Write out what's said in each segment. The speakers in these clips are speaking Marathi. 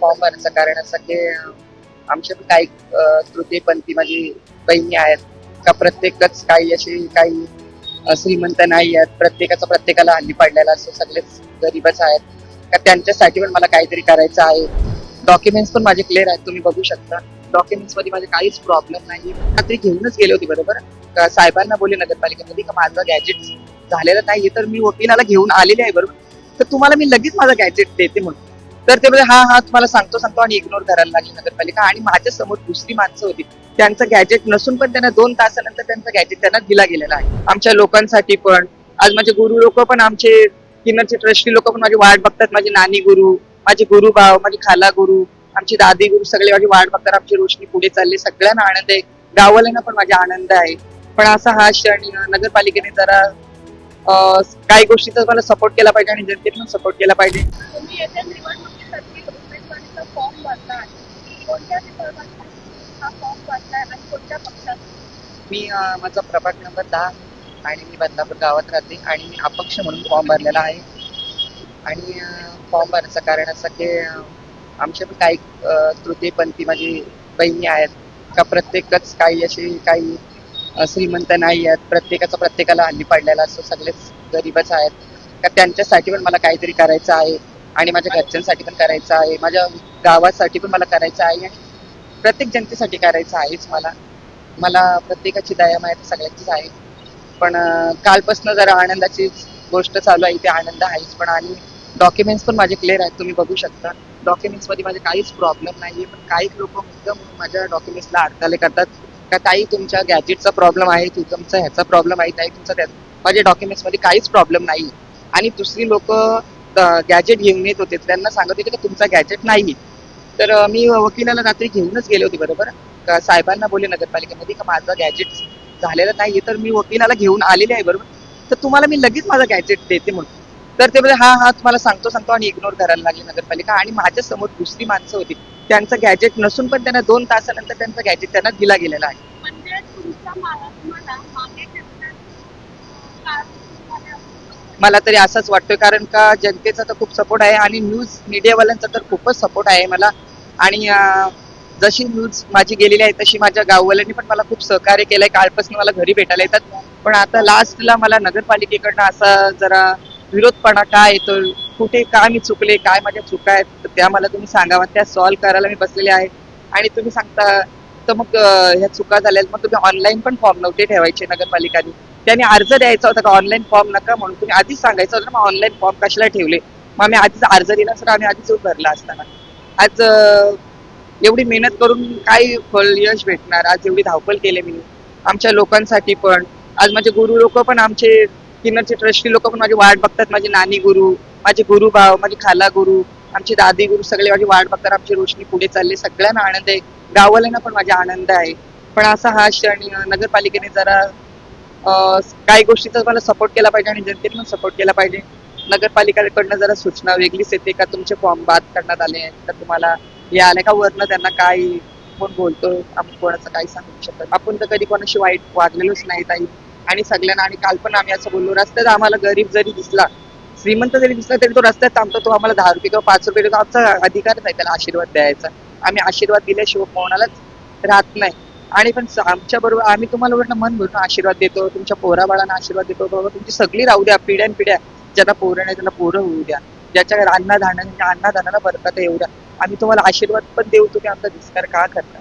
फॉर्म भरण्याचं कारण असं की आमच्या पण काही तृतीयपंथी माझी बहिणी आहेत. का प्रत्येकच काही अशी काही श्रीमंत नाही आहेत. प्रत्येकाचा प्रत्येकाला हल्ली पडलेला असं सगळेच गरीबच आहेत. का त्यांच्यासाठी पण मला काहीतरी करायचं आहे. डॉक्युमेंट्स पण माझे क्लिअर आहेत. तुम्ही बघू शकता. डॉक्युमेंट्समध्ये माझे काहीच प्रॉब्लेम नाही. रात्री घेऊनच गेले होते बरोबर? का साहेबांना बोलले नगरपालिकेमध्ये का माझं गॅजेट झालेलं नाही तर मी वकिलाला घेऊन आलेले आहे बरोबर? तर तुम्हाला मी लगेच माझं गॅजेट देते म्हणून. तर ते म्हणजे हा हा तुम्हाला सांगतो सांगतो. आणि इग्नोर करायला लागली नगरपालिका. आणि माझ्यासमोर दुसरी माणसं होती. त्यांचं गॅजेट नसून पण त्यांना दोन तासानंतर त्यांचं गॅजेट त्यांना दिला गेलेला आहे. आमच्या लोकांसाठी पण. आज माझे गुरु लोक पण आमचे किन्नरचे ट्रस्टी लोक पण माझी वाट बघतात. माझे नानी गुरु माझे गुरु भाव माझे खाला गुरु आमची दादी गुरु सगळे माझी वाट बघतात. आमची रोशनी पुढे चालली सगळ्यांना आनंद आहे. गावाल्यांना पण माझा आनंद आहे. पण असा हा क्षण नगरपालिकेने जरा काही गोष्टीचा मला सपोर्ट केला पाहिजे आणि जनतेने सपोर्ट केला पाहिजे. तुम्ही उमेदवारीचा फॉर्म भरला आहे कोणत्या विभागात हा फॉर्म भरलाय आणि कोणत्या पक्षात मी माझा प्रभाग नंबर दहा आणि मी बदलापूर गावात राहते आणि मी अपक्ष म्हणून फॉर्म भरलेला आहे. आणि फॉर्म भरण्याचं कारण असं की आमच्या पण काही अं, तृतीयपंथी माझी बहिणी आहेत. का प्रत्येकच काही अशी काही श्रीमंत नाही आहेत. प्रत्येकाचा प्रत्येकाला हल्ली पडलेला असं सगळेच गरीबच आहेत. का त्यांच्यासाठी पण मला काहीतरी करायचं आहे. आणि माझ्या घरच्यांसाठी पण करायचं आहे. माझ्या गावासाठी पण मला करायचं आहे आणि प्रत्येक जनतेसाठी करायचं आहेच मला. मला प्रत्येकाची दया माहिती सगळ्यांचीच आहे. पण कालपासून कालपासनं जरा आनंदाची गोष्ट चालू आहे. ते आनंद आहेच. पण आणि डॉक्युमेंट्स पण माझे क्लिअर आहेत. तुम्ही बघू शकता. डॉक्युमेंट्समध्ये माझे काहीच प्रॉब्लेम नाही आहे पण काही लोक मुद्दाम माझ्या डॉक्युमेंट्सला अडथळे करतात. का ताई तुमच्या गॅजेटचा प्रॉब्लेम आहे. तू तुमचा ह्याचा प्रॉब्लेम आहे. ताई तुमचा त्या माझ्या डॉक्युमेंट्समध्ये काहीच प्रॉब्लेम नाही आणि दुसरी लोक गॅजेट घेऊन येत होते. त्यांना सांगत होते की तुमचा गॅजेट नाही तर मी वकिलाला रात्री घेऊनच गेले होते बरोबर? का साहेबांना बोलले नगरपालिकेमध्ये का माझं गॅजेट झालेलं नाही तर मी वकिलाला घेऊन आलेले आहे बरोबर? तर तुम्हाला मी लगेच माझं गॅजेट देते म्हणून. तर ते म्हणजे हा हा तुम्हाला सांगतो सांगतो आणि इग्नोर करायला लागली नगरपालिका. आणि माझ्यासमोर दुसरी माणसं होती. त्यांचं गॅजेट नसून पण त्यांना दोन तासानंतर त्यांचं गॅजेट त्यांना दिला गेलेला आहे म्हणजे तुमच्या मा- तुम्हाला मागे ठेवण्यात कारण तुम्हाला मला तरी असंच वाटतोय कारण का जनतेचा तर खूप सपोर्ट आहे आणि न्यूज मीडियावाल्यांचा तर खूपच सपोर्ट आहे मला. आणि जशी न्यूज माझी गेलेली आहे तशी माझ्या गाववाल्यांनी पण मला खूप सहकार्य केलंय. कालपासून मला घरी भेटायला येतात. पण आता लास्टला मला नगरपालिकेकडनं असा जरा विरोधपणा काय येतो कुठे काय मी चुकले काय माझ्या चुका आहेत तर त्या मला तुम्ही सांगावा. त्या सॉल्व्ह करायला मी बसलेले आहे. आणि तुम्ही सांगता तर मग ह्या चुका झाल्या मग तुम्ही ऑनलाईन पण फॉर्म नव्हते ठेवायचे नगरपालिकाने. त्यांनी अर्ज द्यायचा होता का? ऑनलाईन फॉर्म नका म्हणून. तुम्ही आधीच सांगायचं होतं ना मग ऑनलाईन फॉर्म कशाला ठेवले? मग आम्ही आधीच अर्ज दिला असता आम्ही आधीच भरला असताना आज एवढी मेहनत करून काय फळ यश भेटणार? आज एवढी धावपळ केली मी. आमच्या लोकांसाठी पण. आज माझे गुरु लोक पण आमचे किन्नरचे ट्रस्टी लोक पण माझी वाट बघतात. माझे नानी गुरु माझे गुरु भाव माझे खाला गुरु आमचे दादी गुरु सगळे माझी वाट बघतात. आमची रोशनी पुढे चालली. सगळ्यांना आनंद आहे. गावाल्यांना पण माझा आनंद आहे. पण असा हा क्षण नगरपालिकेने जरा काही गोष्टीचा मला सपोर्ट केला पाहिजे आणि जनतेने पण सपोर्ट केला पाहिजे. नगरपालिकेकडनं जरा सूचना वेगळीच येते का? तुमचे फॉर्म बाद करण्यात आले आहेत तर तुम्हाला हे आले का? वरनं त्यांना काय कोण बोलतो आम्ही कोणाचं काही सांगू शकत. आपण तर कधी कोणाशी वाईट वागलेलोच नाही ताई. आणि सगळ्यांना आणि काल पण आम्ही असं बोललो रस्त्यात आम्हाला गरीब जरी दिसला श्रीमंत जरी दिसला तरी तो रस्त्यात थांबतो. तो आम्हाला दहा रुपये किंवा पाच रुपये आमचा अधिकारच आहे त्याला आशीर्वाद द्यायचा. आम्ही आशीर्वाद दिल्याशिवाय कोणालाच राहत नाही. आणि पण आमच्या बरोबर आम्ही तुम्हाला वरनं मन भरून आशीर्वाद देतो तुमच्या पोराबाळांना आशीर्वाद देतो बाबा तुमची सगळी राहू द्या पिढ्यान पिढ्या. ज्यांना पोरं नाही त्यांना पोरं होऊ द्या. ज्याच्या म्हणजे अन्नधान्याला बरकत आहे एवढ्या आम्ही तुम्हाला आशीर्वाद पण देऊ तुम्ही आमचा तिरस्कार का करता?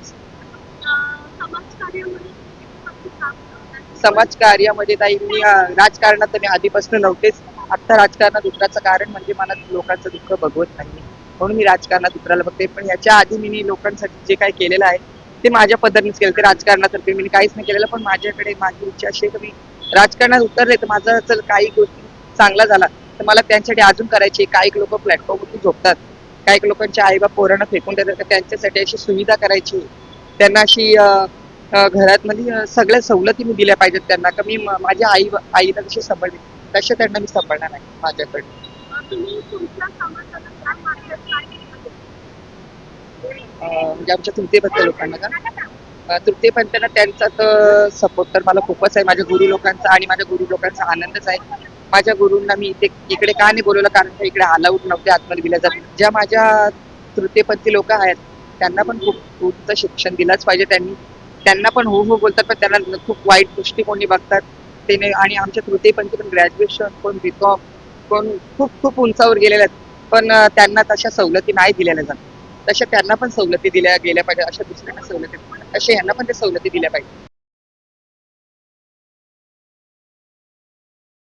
समाज कार्यामध्ये ताई मी राजकारणात मी आधीपासून नव्हतेच. आता राजकारणात उतराचं कारण म्हणजे मला लोकांचं दुःख बघवत नाही म्हणून मी राजकारणात उतरायला बघते. पण याच्या आधी मी लोकांसाठी जे काही केलेलं आहे ते माझ्या पद्धतीनेच केलं. ते राजकारणातर्फे मी काहीच नाही केलेलं पण माझ्याकडे माझी इच्छा अशी आहे की मी राजकारणात उतरले तर माझा जर काही गोष्टी चांगला झाला तर मला त्यांच्यासाठी अजून करायची काही लोक प्लॅटफॉर्मवरती झोपतात. काही लोकांच्या आई बाप पोरांना फेकून देतात त्यांच्यासाठी अशी सुविधा करायची त्यांना अशी घरात म्हणजे सगळ्या सवलती मी दिल्या पाहिजेत त्यांना. का मी माझ्या आई आईला कशी सांभाळली तसे त्यांना मी सांभाळणार नाही माझ्याकडे अं, तुम्ही तुमच्या समाजाला काय मार्गात काय केलं? अं, म्हणजे आमच्या तृतीयपंथ लोकांना का? अं, तृतीयपंथांना त्यांचा तर सपोर्ट तर मला खूपच आहे. माझ्या गुरु लोकांचा आणि माझ्या गुरु लोकांचा आनंदच आहे. माझ्या गुरूंना मी इथे इकडे का नाही बोलवलं? कारण का इकडे अलाउड नव्हते आतमध्ये दिल्या जात ज्या माझ्या तृतीयपंथी लोक आहेत त्यांना पण खूप उच्च शिक्षण दिलंच पाहिजे. त्यांनी त्यांना पण हो हो बोलतात पण त्यांना खूप वाईट दृष्टिकोनी बघतात. ते नाही आणि आमच्या तृतीयपंथी पण ग्रॅज्युएशन कोण बीकॉम कोण खूप खूप उंचावर गेलेले आहेत. पण त्यांना तशा सवलती नाही दिलेल्या जात. तशा त्यांना पण सवलती दिल्या गेल्या पाहिजे अशा दुसऱ्यांना सवलती अशा यांना पण त्या सवलती दिल्या पाहिजे